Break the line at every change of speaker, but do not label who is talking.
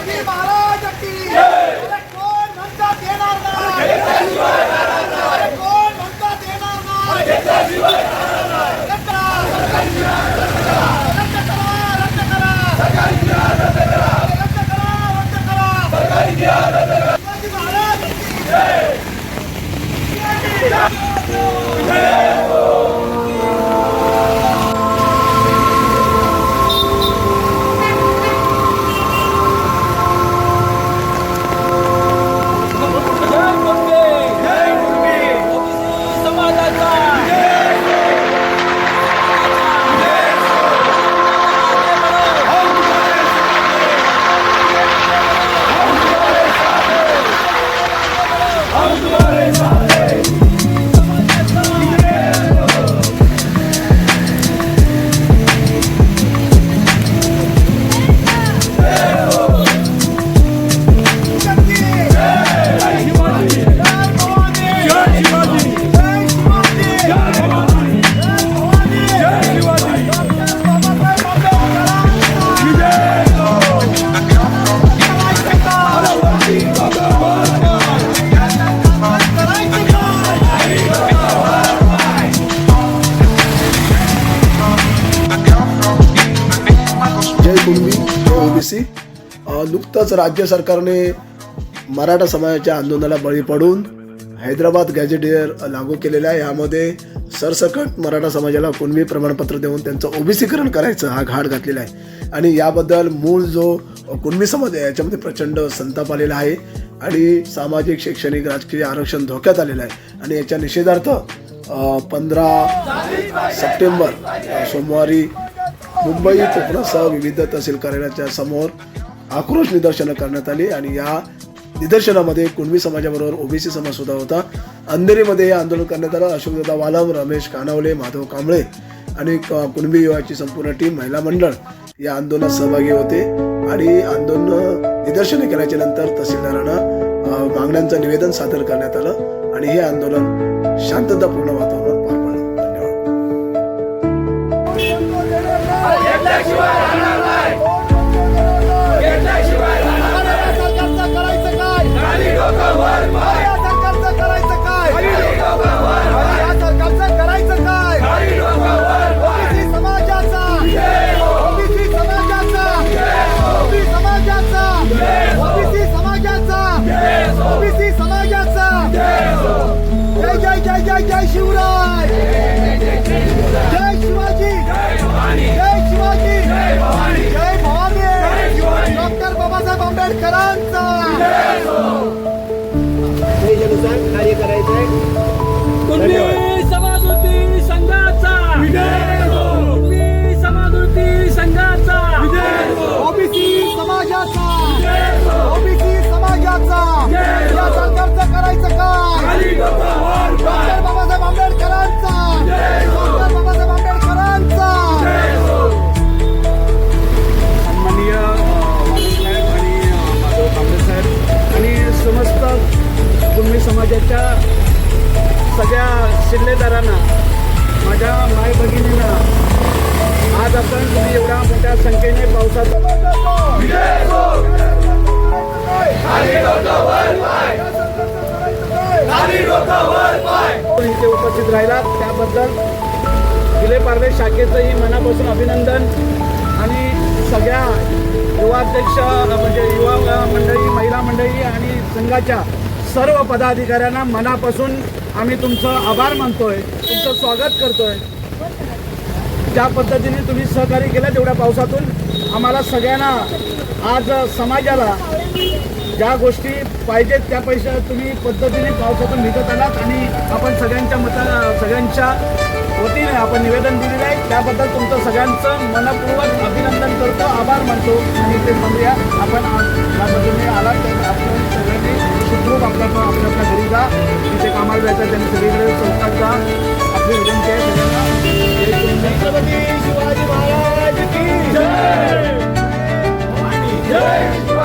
शिवाजी महाराज की
जय ओबीसी.
नुकतंच राज्य सरकारने मराठा समाजाच्या आंदोलनाला बळी पडून हैदराबाद गॅजेटियर लागू केलेला आहे. यामध्ये सरसकट मराठा समाजाला कुणबी प्रमाणपत्र देऊन त्यांचं ओबीसीकरण करायचं हा घाट घातलेला आहे. आणि याबद्दल मूळ जो कुणबी समाज आहे याच्यामध्ये प्रचंड संताप आलेला आहे आणि सामाजिक शैक्षणिक राजकीय आरक्षण धोक्यात आलेलं आहे. आणि याच्या निषेधार्थ पंधरा सप्टेंबर सोमवारी मुंबई कोकणासह विविध तहसील कार्यालयाच्या समोर आक्रोश निदर्शनं करण्यात आली आणि या निदर्शनामध्ये कुणबी समाजाबरोबर ओबीसी समाज सुद्धा होता. अंधेरीमध्ये हे आंदोलन करण्यात आलं. अशोकदादा वालम रमेश कानावले माधव कांबळे आणि कुणबी युवाची संपूर्ण टीम महिला मंडळ या आंदोलनात सहभागी होते आणि आंदोलन निदर्शने केल्याच्यानंतर तहसीलदारांना मागण्यांचं निवेदन सादर करण्यात आलं आणि हे आंदोलन शांततापूर्ण वातावरणात
या आंबेडकरांचा
कुणबी
शिल्लेदारांना माझ्या माय भगिनींना आज आपण तुम्ही एवढ्या मोठ्या संख्येने पावसात इथे उपस्थित राहिला त्याबद्दल विले पार्ले शाखेचंही मनापासून अभिनंदन. आणि सगळ्या युवाध्यक्ष म्हणजे युवा मंडळी महिला मंडळी आणि संघाच्या सर्व पदाधिकाऱ्यांना मनापासून आम्ही तुमचं आभार मानतोय तुमचं स्वागत करतोय. ज्या पद्धतीने तुम्ही सहकार्य केलं तेवढ्या पावसातून आम्हाला सगळ्यांना आज समाजाला ज्या गोष्टी पाहिजेत त्या पैशा तुम्ही पद्धतीने पावसातून निघत आलात आणि आपण सगळ्यांच्या मता सगळ्यांच्या वतीने आपण निवेदन दिलेलं आहे. त्याबद्दल तुमचं सगळ्यांचं मनपूर्वक अभिनंदन करतो आभार मानतो. आणि ते म्हणूया आपण आज या पद्धतीने आलात तर आपण सगळ्यांनी सुखरूप आपल्या आपल्या आपल्या घरी जा. ते कामाला जायचं त्यांनी सगळीकडे संस्थांचा आपली विनंती आहे सगळ्यांना. शिवाजी महाराज की जय